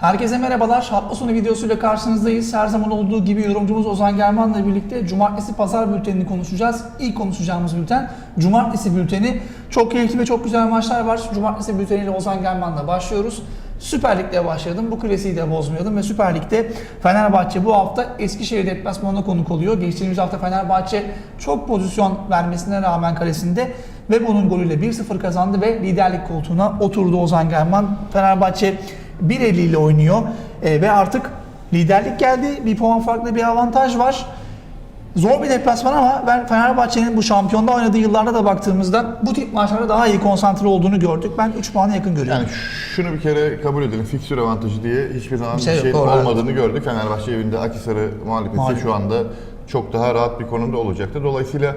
Herkese merhabalar. Hafta sonu videosuyla karşınızdayız. Her zaman olduğu gibi yorumcumuz Ozan German'la birlikte Cumartesi Pazar bültenini konuşacağız. İlk konuşacağımız bülten Cumartesi bülteni. Çok keyifli ve çok güzel maçlar var. Cumartesi bülteniyle Ozan German'la başlıyoruz. Süper Lig'de başladım. Bu klasiği de bozmayalım ve Süper Lig'de Fenerbahçe bu hafta Eskişehir deplasmanına konuk oluyor. Geçtiğimiz hafta Fenerbahçe çok pozisyon vermesine rağmen kalesinde ve bunun golüyle 1-0 kazandı ve liderlik koltuğuna oturdu Ozan German. Fenerbahçe 1.50 ile oynuyor E, ve artık liderlik geldi. Bir puan farklı bir avantaj var. Zor bir deplasman ama ben Fenerbahçe'nin bu şampiyonda oynadığı yıllarda da baktığımızda bu tip maçlarda daha iyi konsantre olduğunu gördük. Ben 3 puana yakın görüyorum. Yani şunu bir kere kabul edelim. Fiksür avantajı diye hiçbir zaman Bir bir şey şey, doğru, olmadığını gördük. Fenerbahçe evinde Akisar'ı mağlup etse Mağlup. şu anda çok daha rahat bir konumda olacaktı. Dolayısıyla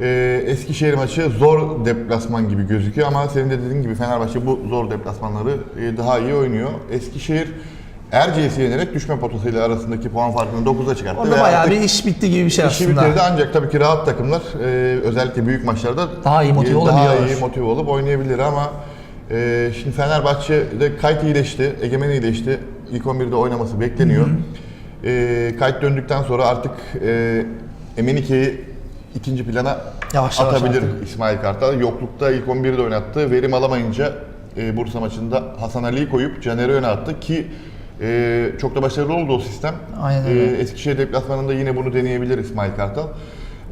e, Eskişehir maçı zor deplasman gibi gözüküyor ama senin de dediğin gibi Fenerbahçe bu zor deplasmanları e, daha iyi oynuyor. Eskişehir Erciyes'i yenerek düşme potasıyla arasındaki puan farkını 9'a çıkarttı. Orada bayağı bir iş bitti gibi bir şey işi aslında. bitirdi ancak tabii ki rahat takımlar e, özellikle büyük maçlarda Daha iyi motive e, Daha iyi motive olup oynayabilir ama e, şimdi Fenerbahçe'de Kayt iyileşti, Egemen iyileşti. İlk 11'de oynaması bekleniyor. E, Kayt döndükten sonra artık e, Emenike'yi ikinci plana Yavaş yavaş atabilir artık. İsmail Kartal. Yoklukta ilk 11'de oynattı. Verim alamayınca e, Bursa maçında Hasan Ali'yi koyup Caner'i öne attı ki e, çok da başarılı oldu o sistem. Aynen E, öyle. Eskişehir deplasmanında yine bunu deneyebilir İsmail Kartal.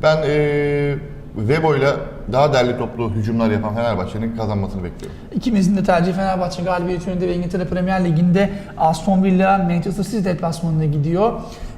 Ben e, Vebo'yla daha derli toplu hücumlar yapan Fenerbahçe'nin kazanmasını bekliyorum. İkimizin de tercihi Fenerbahçe galibiyeti yönünde ve İngiltere Premier Ligi'nde Aston Villa Manchester City deplasmanına gidiyor.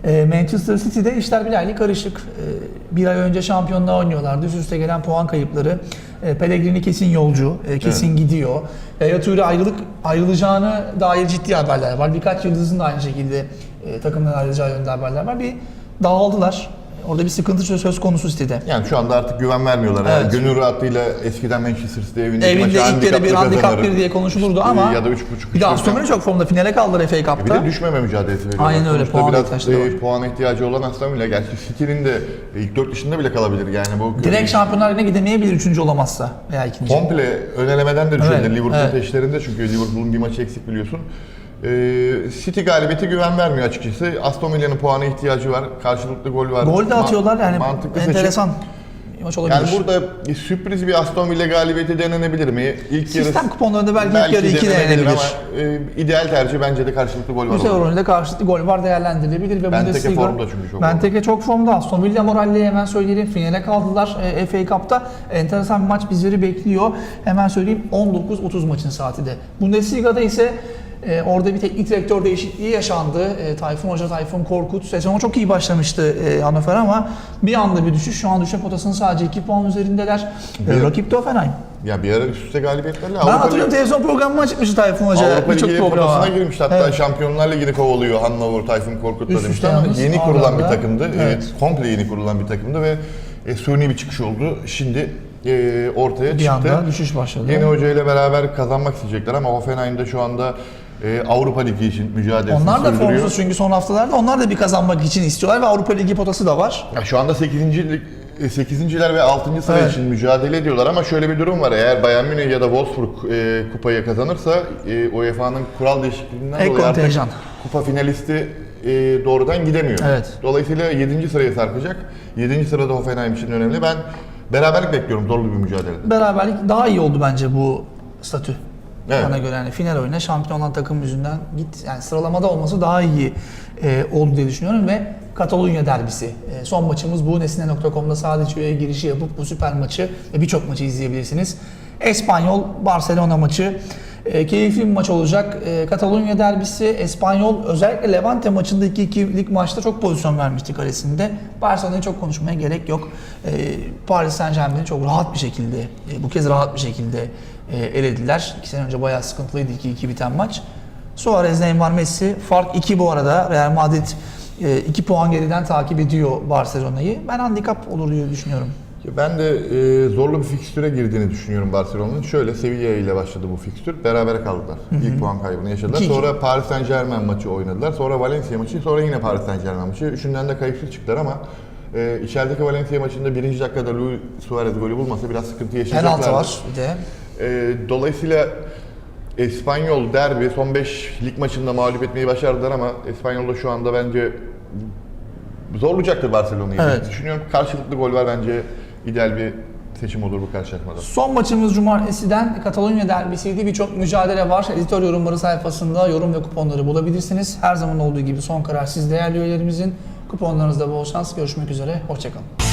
Ee, Manchester City'de işler bir hayli karışık. Ee, bir ay önce şampiyonluğa oynuyorlardı. Üst üste gelen puan kayıpları. Ee, Pellegrini kesin yolcu, e, kesin gidiyor. E, Yatür'e ayrılık ayrılacağını dair ciddi haberler var. Birkaç yıldızın da aynı şekilde e, takımdan ayrılacağı yönünde haberler var. Bir dağıldılar. Orada bir sıkıntı söz konusu City'de. Yani şu anda artık güven vermiyorlar. Yani Evet. gönül rahatlığıyla eskiden Manchester City evinde, Evinde ilk kere bir handikap bir diye konuşulurdu ama ya da 3.5 bir de Aston Villa çok formda finale kaldılar FA Bir Cup'ta. de düşmeme mücadelesi veriyorlar. Aynen öyle, Sonuçta puan biraz e, var. puana ihtiyacı olan Aston Villa. Gerçi City'nin de ilk dört dışında bile kalabilir. Yani bu Direkt Şampiyonlar Ligi'ne gidemeyebilir üçüncü olamazsa veya ikinci. Komple ön elemeden de düşebilir. Evet, Liverpool evet. peşlerinde çünkü Liverpool'un bir maçı eksik biliyorsun. Ee, City galibiyeti güven vermiyor açıkçası. Aston Villa'nın puana ihtiyacı var. Karşılıklı gol var. Gol de atıyorlar yani mantıklı seçim. enteresan. bir Maç olabilir. Yani burada sürpriz bir Aston Villa galibiyeti denenebilir mi? İlk Sistem kuponlarında belki, ilk yarı iki denenebilir ama e, ideal tercih bence de karşılıklı gol var. Güzel oranıyla karşılıklı gol var değerlendirilebilir ve Benteke Bundesliga. formda çünkü çok Benteke çok formda. Aston Villa moralli hemen söyleyelim. Finale kaldılar e, FA Cup'ta. Enteresan bir maç bizleri bekliyor. Hemen söyleyeyim 19.30 maçın saati de. Bundesliga'da ise e, orada bir teknik direktör değişikliği yaşandı. E, Tayfun Hoca, Tayfun Korkut. Sezona çok iyi başlamıştı e, Hannover ama bir anda bir düşüş. Şu an düşme potasının sadece 2 puan üzerindeler. E, Bir- rakip de Hoffenheim. Ya bir ara üst üste galibiyetlerle Ben hatırlıyorum televizyon programına çıkmıştı Tayfun Hoca. Avrupa Ligi potasına girmişti. Hatta Evet. Şampiyonlar Ligi'ni kovalıyor Hannover, Tayfun Korkut'la demişti ama yeni arda kurulan bir takımdı. Evet. Evet. Komple yeni kurulan bir takımdı ve e, suni bir çıkış oldu. Şimdi e, ortaya Bir çıktı. anda düşüş başladı. Yeni hoca ile beraber kazanmak isteyecekler ama Hoffenheim'de şu anda e, Avrupa Ligi için mücadelesini Onlar da sürdürüyor. formsuz çünkü son haftalarda onlar da bir kazanmak için istiyorlar ve Avrupa Ligi potası da var. Ya şu anda 8. lig 8.ler ve 6. sıra Evet. için mücadele ediyorlar ama şöyle bir durum var. Eğer Bayern Münih ya da Wolfsburg e, kupayı kazanırsa e, UEFA'nın kural değişikliğinden Ek dolayı artık kupa finalisti e, doğrudan gidemiyor. Evet. Dolayısıyla 7. sıraya sarkacak. 7. sırada Hoffenheim için önemli. Ben beraberlik bekliyorum zorlu bir mücadelede. Beraberlik daha iyi oldu bence bu statü. Evet. Bana göre yani final oyuna şampiyon olan takım yüzünden git yani sıralamada olması daha iyi e, oldu diye düşünüyorum ve Katalonya derbisi. E, son maçımız bu. Nesine.com'da sadece üye girişi yapıp bu süper maçı ve birçok maçı izleyebilirsiniz. Espanyol Barcelona maçı. E, keyifli bir maç olacak. E, Katalonya derbisi, Espanyol özellikle Levante maçında 2-2'lik maçta çok pozisyon vermişti kalesinde. Barcelona'yı çok konuşmaya gerek yok. E, Paris Saint Germain'i çok rahat bir şekilde, e, bu kez rahat bir şekilde e, elediler. İki sene önce bayağı sıkıntılıydı 2-2 biten maç. Suarez, Neymar, Messi. Fark 2 bu arada. Real Madrid 2 puan geriden takip ediyor Barcelona'yı. Ben handikap olur diye düşünüyorum. Ben de e, zorlu bir fikstüre girdiğini düşünüyorum Barcelona'nın. Şöyle Sevilla ile başladı bu fikstür. Berabere kaldılar. İlk puan kaybını yaşadılar. 2-2. Sonra Paris Saint Germain maçı oynadılar. Sonra Valencia maçı. Sonra yine Paris Saint Germain maçı. Üçünden de kayıpsız çıktılar ama e, içerideki Valencia maçında birinci dakikada Luis Suarez golü bulmasa biraz sıkıntı yaşayacaklar. Penaltı var bir de. E, dolayısıyla Espanyol derbi son 5 lig maçında mağlup etmeyi başardılar ama Espanyol'da şu anda bence zorlayacaktır Barcelona'yı. Evet. Düşünüyorum karşılıklı gol var bence ideal bir seçim olur bu karşılaşmada. Son maçımız Cumartesi'den Katalonya derbisiydi. Birçok mücadele var. Editör yorumları sayfasında yorum ve kuponları bulabilirsiniz. Her zaman olduğu gibi son karar siz değerli üyelerimizin. Kuponlarınızda bol şans. Görüşmek üzere. Hoşçakalın.